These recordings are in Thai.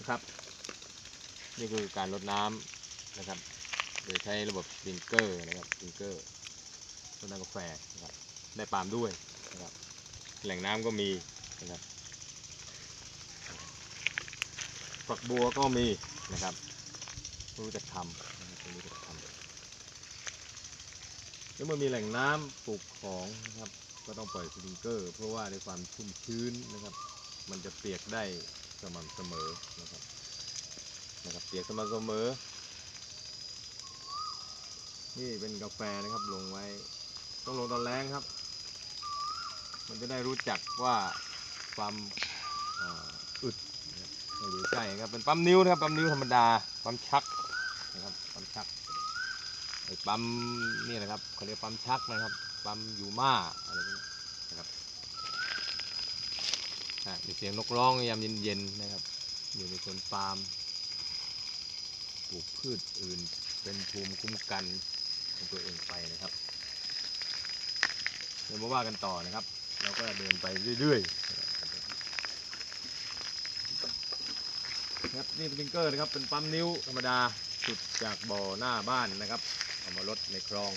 นะครับ นี่คือการรดน้ำนะครับ โดยใช้ระบบสปริงเกอร์นะครับสปริงเกอร์รดน้ำกาแฟนะครับได้ปาล์มด้วยนะครับแหล่งน้ำก็มีนะครับฝักบัวก็มีนะครับรู้จะทำรู้จะทำแล้วเมื่อมีแหล่งน้ำปลูกของนะครับ ก็ต้องปล่อยสปริงเกอร์ เพราะว่าในความชุ่มชื้นนะครับ มันจะเปียกได้ สม่ำเสมอนะครับนะครับเปียกสม่ำเสมอ นี่เป็นกาแฟนะครับลงไว้ ต้องลงตอนแรงครับ มันจะได้รู้จักว่าความอึดนะครับให้อยู่ใกล้ครับเป็นปั๊มนิ้วนะครับปั๊มนิ้วธรรมดาปั๊มชักนะครับปั๊มชักไอ้ปั๊มนี่นะครับเขาเรียกปั๊มชักนะครับปั๊มยูมาอะไรพวกนี้นะครับอะ มีเสียงนกร้องยามเย็นๆนะครับ อยู่ในสวนปาล์มปลูกพืชอื่นเป็นภูมิคุ้มกันของตัวเองไปนะครับเดี๋ยวมาว่ากันต่อนะครับ เราก็เดินไปเรื่อยๆครับนี่สปริงเกอร์นะครับ เป็นปั๊มนิ้วธรรมดาสุดจากบ่อหน้าบ้านนะครับเอามาลดในคลอง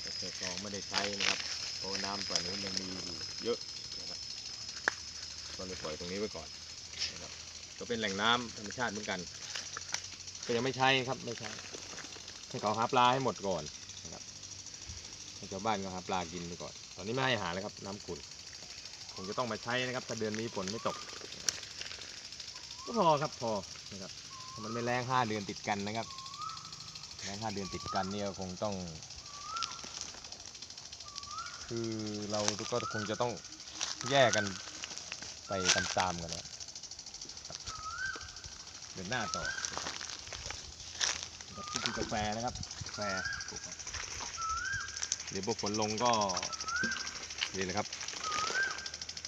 แต่ในคลองไม่ได้ใช้นะครับเพราะว่าน้ำฝั่งนู้นยังมีอยู่เยอะ ก็เลยปล่อยตรงนี้ไว้ก่อนนะครับก็เป็นแหล่งน้ำธรรมชาติเหมือนกัน ก็ยังไม่ใช้ครับไม่ใช้ให้เขาหาปลาให้หมดก่อนนะครับให้ชาวบ้านเขาหาปลากินไปก่อน ตอนนี้ไม่ให้หาแล้วครับ น้ำขุ่นคงจะต้องมาใช้นะครับถ้าเดือนนี้ฝนไม่ตกก็พอครับพอนะครับมันไม่แรงห้าเดือนติดกันนะครับแรงห้าเดือนติดกันเนี่ยคงต้อง คือเราก็คงจะต้องแยกกัน ไปตามๆกันนะครับเดินหน้าต่อนะครับนี่คือกาแฟนะครับกาแฟปลูกครับเดี๋ยวพอฝนลงก็นี่แหละครับ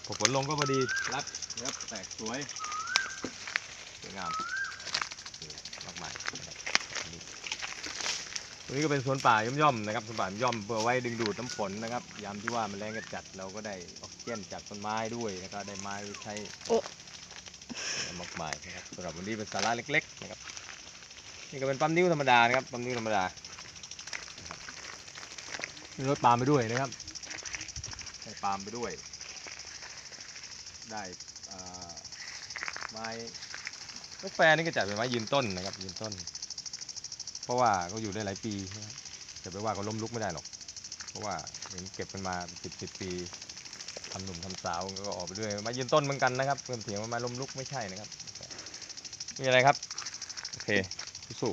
พอฝนลงก็พอดีรัดนะครับแตกสวยสวยงามนี่มากมายนะครับนี่ต รงนี้ก็เป็นสวนป่าย่อมๆนะครับสวนป่าย่อมเพื่อไว้ดึงดูดน้ำฝนนะครับ ยามที่ว่ามันแรงจัดเราก็ได้ออกซิเจนจากต้นไม้ด้วยแล้วก็ได้ไม้ใช้โอ้มากมายนะครับสำหรับวันนี้เป็นสาระเล็ก ๆ นะครับ นี่ก็เป็นปั๊มนิ้วธรรมดานะครับปั๊มนิ้วธรรมดานะครับมีรถปาล์มไปด้วยนะครับได้ปาล์มไปด้วย ได้ไม้กแฟนี่ก็จัดเป็นไม้ยืนต้นนะครับยืนต้น เพราะว่าเขาอยู่ได้หลายปีจะไปว่าเขาล้มลุกไม่ได้หรอก เพราะว่าเห็นเก็บกันมาสิบสิบปีทำหนุ่มทำสาวก็ออกไปเรื่อยมายืนต้นเหมือนกันนะครับเพื่อนเถียงว่ามาล้มลุกไม่ใช่นะครับมีอะไรครับ โอเคสู้